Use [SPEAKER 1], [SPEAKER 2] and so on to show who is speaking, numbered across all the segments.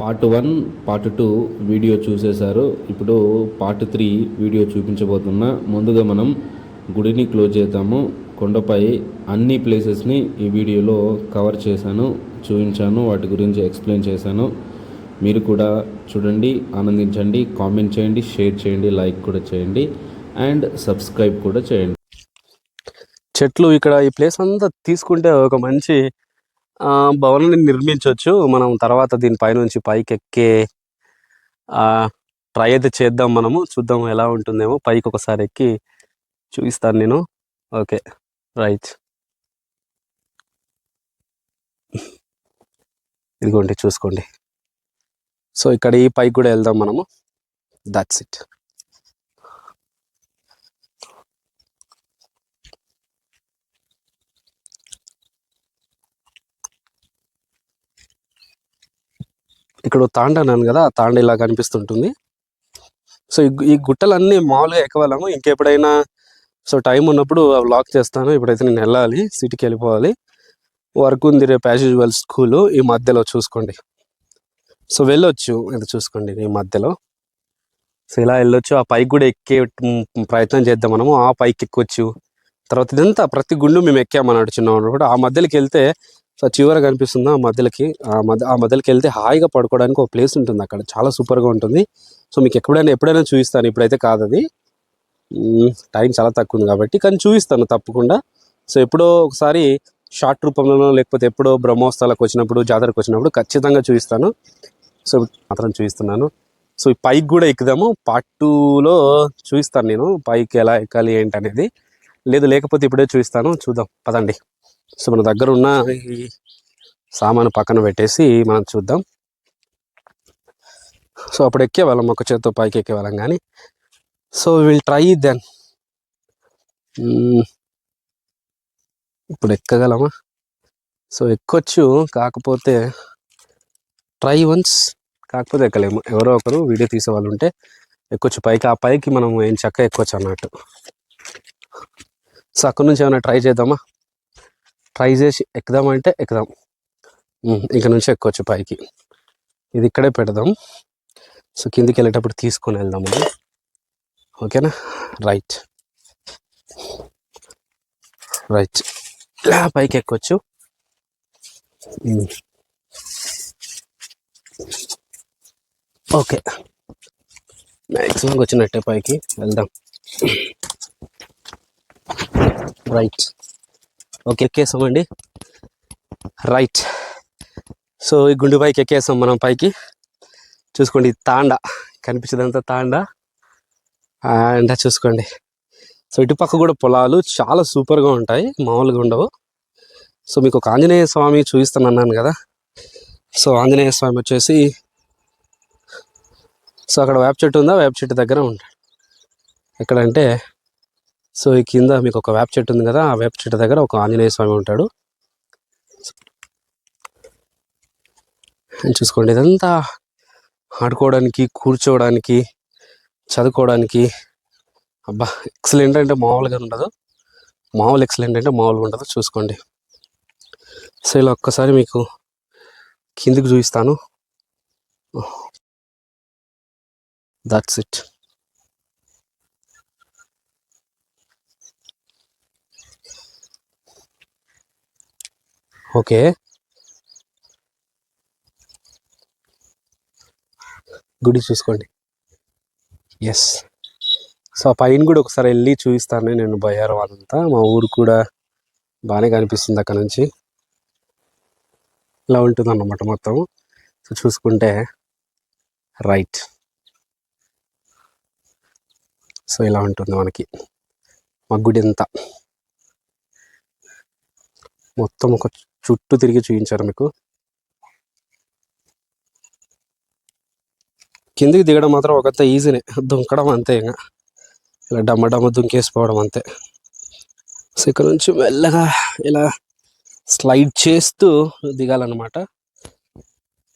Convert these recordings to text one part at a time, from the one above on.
[SPEAKER 1] Part one part two video చూసేశారు. ఇప్పుడు part three video చూపించబోతున్నా ముందుగా మనం గుడిని క్లోజ్ చేద్దాము. కొండపై అన్ని ప్లేసెస్ని ఈ వీడియోలో కవర్ చేశాను చూపించాను వాటి గురించి ఎక్స్ప్లెయిన్ చేశాను. మీరు కూడా చూడండి ఆనందించండి కామెంట్ చేయండి షేర్ చేయండి లైక్ కూడా చేయండి అండ్ సబ్స్క్రైబ్ కూడా చేయండి.
[SPEAKER 2] చెట్లు ఇక్కడ ఈ ప్లేస్ అంతా తీసుకుంటే ఒక మంచి భవనాన్ని నిర్మించవచ్చు మనం తర్వాత దీని పైనుంచి పైకి ఎక్కే ట్రై అయితే చేద్దాం మనము. చూద్దాం ఎలా ఉంటుందేమో. పైకి ఒకసారి ఎక్కి చూపిస్తాను నేను. ఓకే. రైట్. ఇదిగోండి చూసుకోండి. సో ఇక్కడ ఈ పైకి కూడా వెళ్దాం మనము. దట్స్ ఇట్ ఇక్కడ తాండ అన్నాను కదా ఆ తాండ ఇలా కనిపిస్తుంటుంది సో ఈ ఈ గుట్టలన్నీ మామూలుగా ఎక్కవలము. ఇంకెప్పుడైనా సో టైం ఉన్నప్పుడు అవి లాక్ చేస్తాను. ఇప్పుడైతే నేను వెళ్ళాలి సిటీకి వెళ్ళిపోవాలి. వర్క్ ఉంది రేపు యాజ్ యూజువల్ స్కూల్ ఈ మధ్యలో చూసుకోండి. సో వెళ్ళొచ్చు. ఇది చూసుకోండి ఈ మధ్యలో. సో ఇలా వెళ్ళొచ్చు. ఆ పైకి కూడా ఎక్కే ప్రయత్నం చేద్దాం మనము. ఆ పైకి ఎక్కొచ్చు. తర్వాత ఇదంతా ప్రతి గుండు మేము ఎక్కామన్నాడు చిన్నవాడు కూడా ఆ మధ్యలోకి వెళ్తే సో చివర కనిపిస్తుంది ఆ మధ్యలోకి ఆ మధ్య ఆ మధ్యలోకి వెళ్తే హాయిగా పడుకోవడానికి ఒక ప్లేస్ ఉంటుంది అక్కడ. చాలా సూపర్గా ఉంటుంది. సో మీకు ఎప్పుడైనా ఎప్పుడైనా చూపిస్తాను. ఇప్పుడైతే కాదు అది. టైం చాలా తక్కువ ఉంది కాబట్టి కానీ చూపిస్తాను తప్పకుండా. సో ఎప్పుడో ఒకసారి షార్ట్ రూపంలో లేకపోతే ఎప్పుడో బ్రహ్మోత్సవాలకు వచ్చినప్పుడు జాతరకు వచ్చినప్పుడు ఖచ్చితంగా చూపిస్తాను. సో మాత్రం చూపిస్తున్నాను. సో ఈ పైకి కూడా ఎక్కుదాము. పార్ట్ టూలో చూపిస్తాను నేను. పైకి ఎలా ఎక్కాలి ఏంటి అనేది లేదు లేకపోతే ఇప్పుడే చూపిస్తాను. చూద్దాం. పదండి. సో మన దగ్గర ఉన్న ఈ సామాను పక్కన పెట్టేసి మనం చూద్దాం. సో అప్పుడు ఎక్కేవాళ్ళం ఒక చేత్తో పైకి ఎక్కేవాళ్ళం కానీ సో విల్ ట్రై దెన్ ఇప్పుడు ఎక్కగలమా? సో ఎక్కొచ్చు కాకపోతే ట్రై వన్స్ కాకపోతే ఎక్కలేము. ఎవరో ఒకరు వీడియో తీసే వాళ్ళు ఉంటే ఎక్కొచ్చు. పైకి ఆ పైకి మనం ఏం చక్క ఎక్కొచ్చు అన్నట్టు. సో అక్కడ నుంచి ఏమైనా ట్రై చేద్దామా? ట్రై చేసి ఎక్కుదామంటే ఎక్కుదాం. ఉమ్, ఇక నుంచి ఎక్కొచ్చు పైకి. ఇది ఇక్కడే పెడదాం. సో కిందికి వెళ్ళేటప్పుడు తీసుకొని వెళ్దాం అది. ఓకేనా? రైట్ రైట్ ఇలా పైకి ఎక్కొచ్చు. ఓకే. మ్యాక్సిమంగా వచ్చినట్టే పైకి వెళ్దాం. రైట్ ఓకే ఎక్కేసామండి రైట్ సో ఈ గుండు పైకి ఎక్కేసాం మనం పైకి చూసుకోండి. తాండ తాండా కనిపించదంతా తాండా. అండ్ చూసుకోండి. సో ఇటుపక్క కూడా పొలాలు చాలా సూపర్గా ఉంటాయి. మామూలుగా ఉండవు. సో మీకు ఒక ఆంజనేయ స్వామి చూపిస్తాను అన్నాను కదా. సో ఆంజనేయ స్వామి వచ్చేసి సో అక్కడ వేప చెట్టు ఉందా? వేప చెట్టు దగ్గర ఉంటాడు. ఎక్కడంటే సో ఈ కింద మీకు ఒక వేప చెట్టు ఉంది కదా ఆ వేప చెట్టు దగ్గర ఒక ఆంజనేయ స్వామి ఉంటాడు. చూసుకోండి ఇదంతా ఆడుకోవడానికి కూర్చోవడానికి చదువుకోవడానికి. అబ్బా ఎక్సలెంట్ అంటే మామూలుగా ఉండదు. మామూలు ఎక్సలెంట్ అంటే మామూలుగా ఉండదు చూసుకోండి. సో ఇలా ఒక్కసారి మీకు కిందికి చూపిస్తాను. That's it okay. గుడి చూసుకోండి. ఎస్ సో ఆ పైన కూడా ఒకసారి వెళ్ళి చూపిస్తాను నేను బయ్యారం అదంతా. మా ఊరు కూడా బాగానే కనిపిస్తుంది అక్కడ నుంచి. ఇలా ఉంటుంది అన్నమాట మొత్తం. సో చూసుకుంటే రైట్. సో ఇలా ఉంటుంది మనకి. మా గుడి అంతా. మొత్తం ఒక చుట్టూ తిరిగి చూపించారు మీకు? కిందికి దిగడం మాత్రం ఒకంత ఈజీనే దుంకడం అంతే ఇంకా. ఇలా డమ్మ డమ్మ దుంకేసిపోవడం అంతే. సో ఇక్కడ నుంచి మెల్లగా ఇలా స్లైడ్ చేస్తూ దిగాలన్నమాట.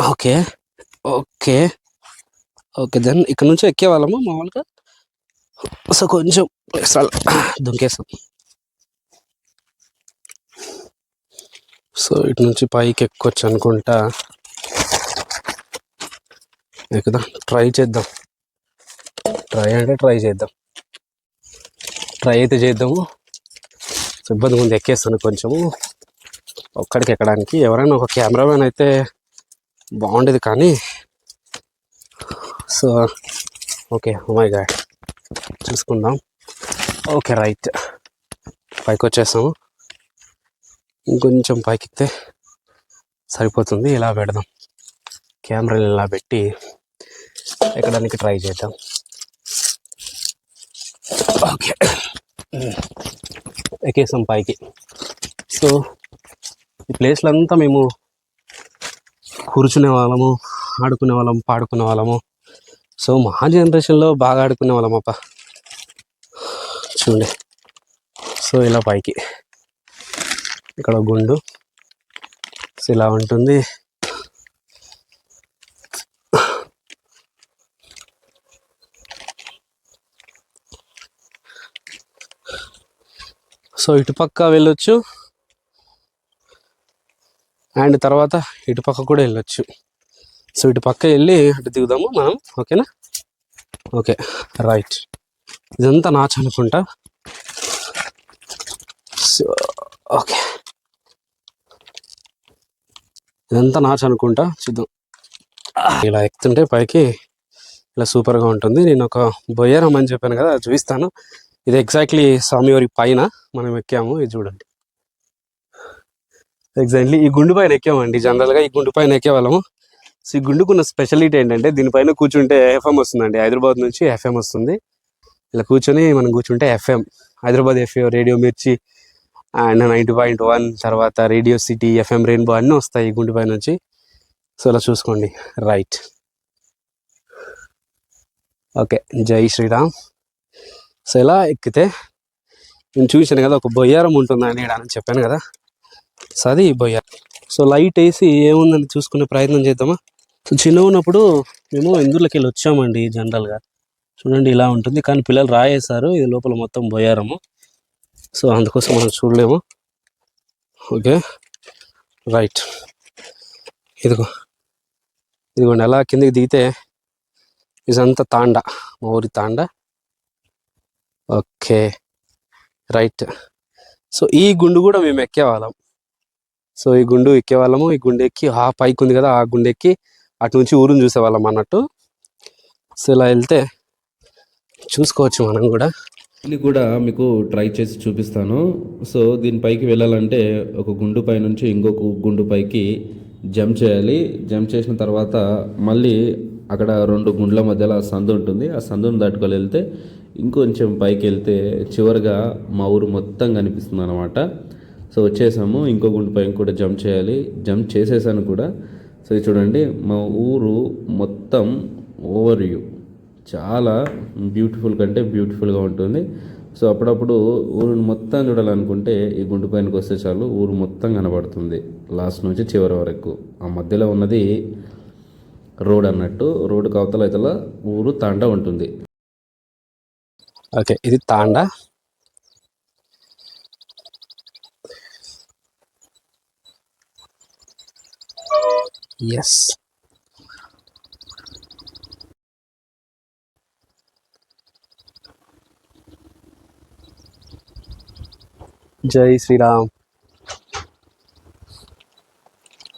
[SPEAKER 2] ఓకే. ఓకే. ఓకే దెన్ ఇక్కడ నుంచి ఎక్కేవాళ్ళము మామూలుగా? సో కొంచెం దుంకేస్తాం. సో ఇటు నుంచి పైకి ఎక్కొచ్చు అనుకుంటా. ఎక్కుదాం ట్రై చేద్దాం. ట్రై అంటే ట్రై చేద్దాం. ట్రై అయితే చేద్దాము. ఇబ్బంది ముందు ఎక్కేస్తాను కొంచెము. ఒక్కడికి ఎక్కడానికి. ఎవరైనా ఒక కెమెరామెన్ అయితే బాగుండేది కానీ. So okay my God. చూసుకుందాం. Okay right. పైకి వచ్చేసాము ఇంకొంచెం పైకి సరిపోతుంది. ఇలా పెడదాం. కెమెరాలు ఇలా పెట్టి ఎక్కడానికి ట్రై చేద్దాం. ఓకే. ఎక్కేసాం పైకి. సో ఈ ప్లేస్లో అంతా మేము కూర్చునే వాళ్ళము ఆడుకునే వాళ్ళము పాడుకునే వాళ్ళము. సో మా జనరేషన్లో బాగా ఆడుకునే వాళ్ళం అప్ప చూడండి. సో ఇలా పైకి. ఇక్కడ గుండు సో ఇలా ఉంటుంది. సో ఇటుపక్క వెళ్ళొచ్చు. అండ్ తర్వాత ఇటుపక్క కూడా వెళ్ళొచ్చు. సో ఇటు పక్క వెళ్ళి అటు దిగుదాము మనం. ఓకేనా? ఓకే. రైట్. ఇదంతా నాచు అనుకుంటా సో ఓకే. ఇదంతా నాచు అనుకుంటా చూద్దాం ఇలా ఎక్కుతుంటే పైకి ఇలా సూపర్గా ఉంటుంది. నేను ఒక బొయ్యరం అని చెప్పాను కదా చూపిస్తాను. ఇది ఎగ్జాక్ట్లీ స్వామివారి పైన మనం ఎక్కాము ఇది చూడండి. ఎగ్జాక్ట్లీ ఈ గుండు పైన ఎక్కామండి జనరల్గా ఈ గుండు పైన ఎక్కేవాళ్ళము. సో ఈ గుండుకున్న స్పెషాలిటీ ఏంటంటే దీనిపైన కూర్చుంటే ఎఫ్ఎం వస్తుందండి. హైదరాబాద్ నుంచి ఎఫ్ఎం వస్తుంది. ఇలా కూర్చొని మనం కూర్చుంటే FM. Hyderabad FM radio Mirchi and ninety point one తర్వాత రేడియో సిటీ ఎఫ్ఎం రెయిన్బో అన్నీ వస్తాయి ఈ నుంచి. సో అలా చూసుకోండి. రైట్. ఓకే. జై శ్రీరామ్. సో ఇలా ఎక్కితే నేను చూసాను కదా ఒక బొయ్యారం ఉంటుందని ఈడ అని చెప్పాను కదా. సో అది బొయ్యారం. సో లైట్ వేసి ఏముందని చూసుకునే ప్రయత్నం చేద్దామా? సో చిన్న ఉన్నప్పుడు మేము ఇందులోకి వెళ్ళి వచ్చామండి జనరల్గా. చూడండి ఇలా ఉంటుంది. కానీ పిల్లలు రాయేశారు. ఇది లోపల మొత్తం బొయ్యారము. సో అందుకోసం మనం చూడలేము. ఓకే. రైట్. ఇదిగో. ఇదిగోండి అలా కిందకి దిగితే ఇదంతా తాండ మా ఊరి తాండ. ఓకే. రైట్. సో ఈ గుండు కూడా మేము ఎక్కేవాళ్ళం సో ఈ గుండు ఎక్కేవాళ్ళము ఈ గుండె ఎక్కి ఆ పైకి ఉంది కదా ఆ గుండె ఎక్కి అటు నుంచి ఊరుని చూసేవాళ్ళం అన్నట్టు. సో ఇలా వెళ్తే చూసుకోవచ్చు మనం కూడా.
[SPEAKER 1] ఇది కూడా మీకు ట్రై చేసి చూపిస్తాను. సో దీనిపైకి వెళ్ళాలంటే ఒక గుండు పై నుంచి ఇంకొక గుండు పైకి జంప్ చేయాలి. జంప్ చేసిన తర్వాత మళ్ళీ అక్కడ రెండు గుండ్ల మధ్యలో సందు ఉంటుంది. ఆ సందును దాటుకొని వెళ్తే ఇంకొంచెం పైకి వెళ్తే చివరిగా మా ఊరు మొత్తం కనిపిస్తుంది అనమాట సో వచ్చేసాము. ఇంకో గుండు పైన కూడా జంప్ చేయాలి. జంప్ చేసేసాను కూడా. సో చూడండి. మా ఊరు మొత్తం ఓవర్ వ్యూ చాలా బ్యూటిఫుల్ కంటే బ్యూటిఫుల్గా ఉంటుంది. సో అప్పుడప్పుడు ఊరిని మొత్తం చూడాలనుకుంటే ఈ గుండు పైనకి వస్తే చాలు ఊరు మొత్తం కనబడుతుంది. లాస్ట్ నుంచి చివరి వరకు. ఆ మధ్యలో ఉన్నది రోడ్ అన్నట్టు. రోడ్డు కవతల ఇతల ఊరు తాండా ఉంటుంది.
[SPEAKER 2] ఓకే ఇది తాండా. ఎస్ జై శ్రీరామ్.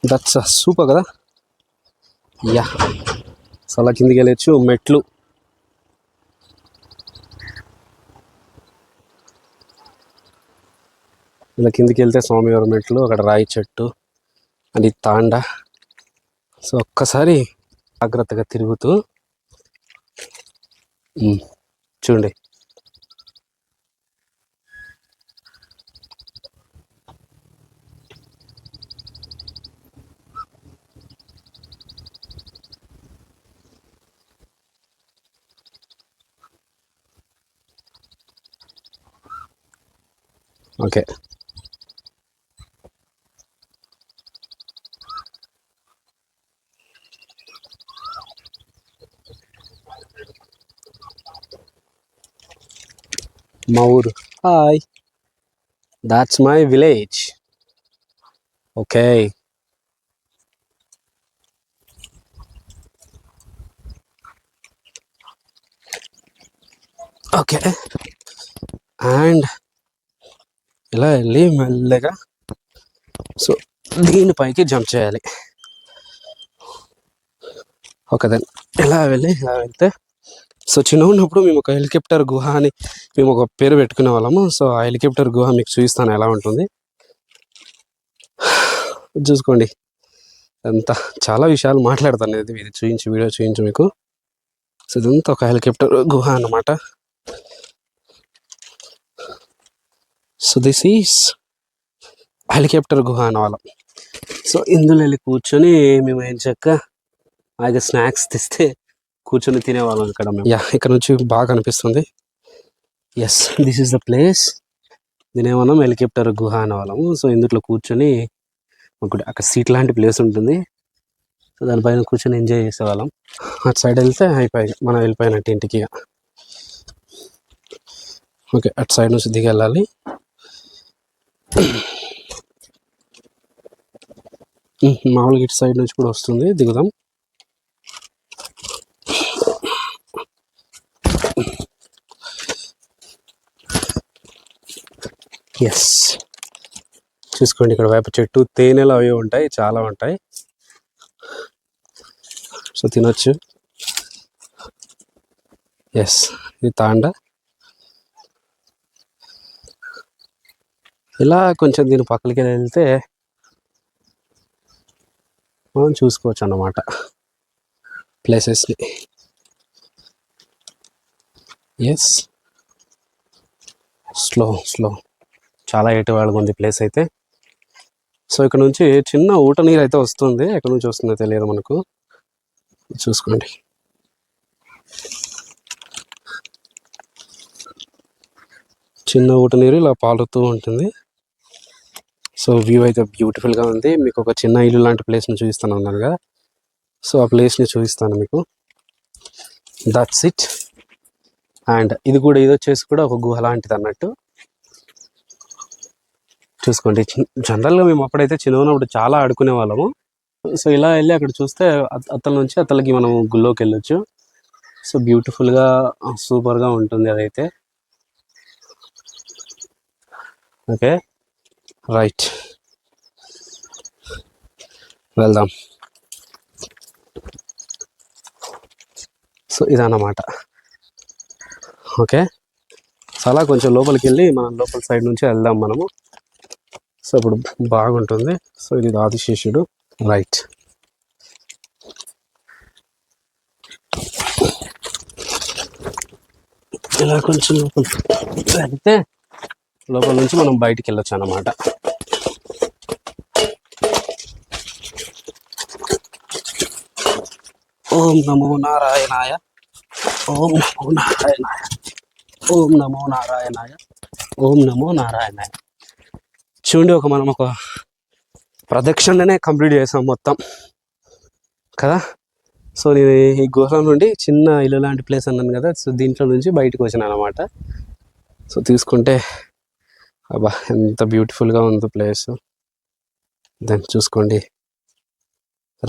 [SPEAKER 2] దట్స్ సూపర్ కదా? యా. చాలా కిందికి వెళ్ళచ్చు మెట్లు. ఇలా కిందికి వెళ్తే స్వామివారి మెట్లు అక్కడ రాయి చెట్టు అది తాండ. సో ఒక్కసారి జాగ్రత్తగా తిరుగుతూ చూడండి. Ok. Maur. Hi. That's my village. Okay. Okay. And ఇలా వెళ్ళి మెల్లగా సో దీనిపైకి జంప్ చేయాలి. ఓకే దెన్ ఇలా వెళ్ళి ఇలా వెళ్తే సో చిన్న ఉన్నప్పుడు మేము ఒక హెలికాప్టర్ గుహ అని మేము ఒక పేరు పెట్టుకునే వాళ్ళము. సో ఆ హెలికాప్టర్ గుహ మీకు చూపిస్తాను ఎలా ఉంటుంది. చూసుకోండి. అంత చాలా విషయాలు మాట్లాడతాను ఇది ఇది చూపించి వీడియో చూపించి మీకు. సో ఇదంతా ఒక హెలికాప్టర్ గుహ అన్నమాట. సో దిస్ ఈస్ హెలికాప్టర్ గుహ అన్నవాళ్ళం సో ఇందులో వెళ్ళి కూర్చొని మేము ఏం చెక్క అలాగే స్నాక్స్ తెస్తే కూర్చొని తినేవాళ్ళం ఇక్కడ మేము యా ఇక్కడ నుంచి బాగా కనిపిస్తుంది yes this is the place దీనేమన్నాం helicopter గుహ అనేవాళ్ళము సో ఇందులో కూర్చొని ఒకటి అక్కడ సీట్ లాంటి ప్లేస్ ఉంటుంది సో దానిపైన కూర్చొని ఎంజాయ్ చేసేవాళ్ళం అటు సైడ్ వెళ్తే అయిపోయి మనం వెళ్ళిపోయినట్టు ఇంటికి. ఓకే అటు సైడ్ నుంచి దిగి వెళ్ళాలి. మామూలుగా ఇటు సైడ్ నుంచి కూడా వస్తుంది. దిగుదాం. ఎస్ చూసుకోండి ఇక్కడ వేప చెట్టు తేనెలు అవి ఉంటాయి చాలా ఉంటాయి. సో తినొచ్చు. ఎస్ ఇది తాండ. ఇలా కొంచెం దీని పక్కలకి వెళ్తే మనం చూసుకోవచ్చు అన్నమాట ప్లేసెస్ని. ఎస్ స్లో స్లో చాలా ఏటివాళ్ళగా ఉంది ప్లేస్ అయితే. సో ఇక్కడ నుంచి చిన్న ఊట నీరు అయితే వస్తుంది. ఎక్కడ నుంచి వస్తుందో తెలియదు మనకు. చూసుకోండి. చిన్న ఊట నీరు ఇలా పాలుతూ ఉంటుంది. సో వ్యూ అయితే బ్యూటిఫుల్గా ఉంది. మీకు ఒక చిన్న ఇల్లు లాంటి ప్లేస్ని చూపిస్తాను అన్నారు కదా సో ఆ ప్లేస్ని చూపిస్తాను మీకు. దట్స్ ఇట్ అండ్ ఇది కూడా ఇది వచ్చేసి కూడా ఒక గుహ లాంటిది అన్నట్టు. చూసుకోండి. జనరల్గా మేము అప్పుడైతే చిన్నప్పుడు చాలా ఆడుకునే వాళ్ళము సో ఇలా వెళ్ళి అక్కడ చూస్తే అత- అత్తల నుంచి అత్తలకి మనం గుళ్ళోకి వెళ్ళొచ్చు. సో బ్యూటిఫుల్గా సూపర్గా ఉంటుంది అదైతే. ఓకే. రైట్ వెళ్దాం సో ఇదన్నమాట. ఓకే సో అలా కొంచెం లోపలికి వెళ్ళి మనం లోపల సైడ్ నుంచి వెళ్దాం మనము. సో ఇప్పుడు బాగుంటుంది. సో ఇది ఆదిశేషుడు. రైట్ ఇలా కొంచెం లోపల వెళ్తే లోపల నుంచి మనం బయటికి వెళ్ళొచ్చు అన్నమాట. ఓం నమో నారాయణాయ. ఓం నమో నారాయణాయ. ఓం నమో నారాయణాయ. ఓం నమో నారాయణాయ. చూడండి ఒక మనం ఒక ప్రదక్షిణనే కంప్లీట్ చేసాం మొత్తం. కదా? సో నేను ఈ గుహల నుండి చిన్న ఇల్లు లాంటి ప్లేస్ అన్నాను కదా సో దీంట్లో నుంచి బయటకు వచ్చాను అనమాట సో తీసుకుంటే అబ్బా ఎంత బ్యూటిఫుల్గా ఉంది ప్లేస్ దాన్ని చూసుకోండి.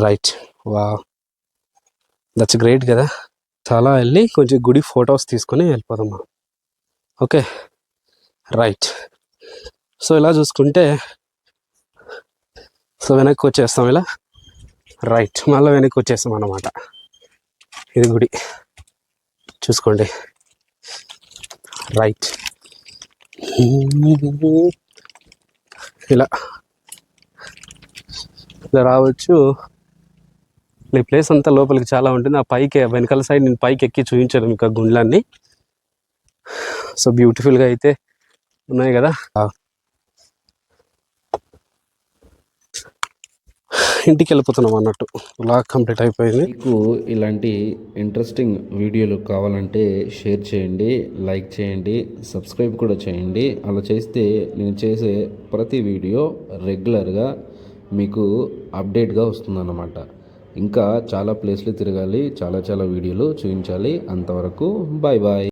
[SPEAKER 2] రైట్ వా దట్స్ గ్రేట్ కదా. చాలా వెళ్ళి కొంచెం గుడి ఫొటోస్ తీసుకొని వెళ్ళిపోదాం మనం. ఓకే రైట్ సో ఇలా చూసుకుంటే సో వెనక్కి వచ్చేస్తాం ఇలా. రైట్ మళ్ళీ వెనక్కి వచ్చేస్తాం అన్నమాట. ఇది గుడి. చూసుకోండి. రైట్ ఇలా. ఇలా రావచ్చు. ఈ ప్లేస్ అంతా లోపలికి చాలా ఉంటుంది. ఆ పైకి వెనకాల సైడ్ నేను పైకి ఎక్కి చూపించాను మీకు ఆ గుండ్లన్నీ. సో బ్యూటిఫుల్గా అయితే ఉన్నాయి కదా. ఇంటికి వెళ్ళిపోతున్నాం అన్నట్టు. లాగ్ కంప్లీట్ అయిపోయింది.
[SPEAKER 1] మీకు ఇలాంటి ఇంట్రెస్టింగ్ వీడియోలు కావాలంటే షేర్ చేయండి లైక్ చేయండి సబ్స్క్రైబ్ కూడా చేయండి. అలా చేస్తే నేను చేసే ప్రతి వీడియో రెగ్యులర్గా మీకు అప్డేట్గా వస్తుందన్నమాట. ఇంకా చాలా ప్లేస్లు తిరగాలి చాలా చాలా వీడియోలు చూపించాలి. అంతవరకు బాయ్ బాయ్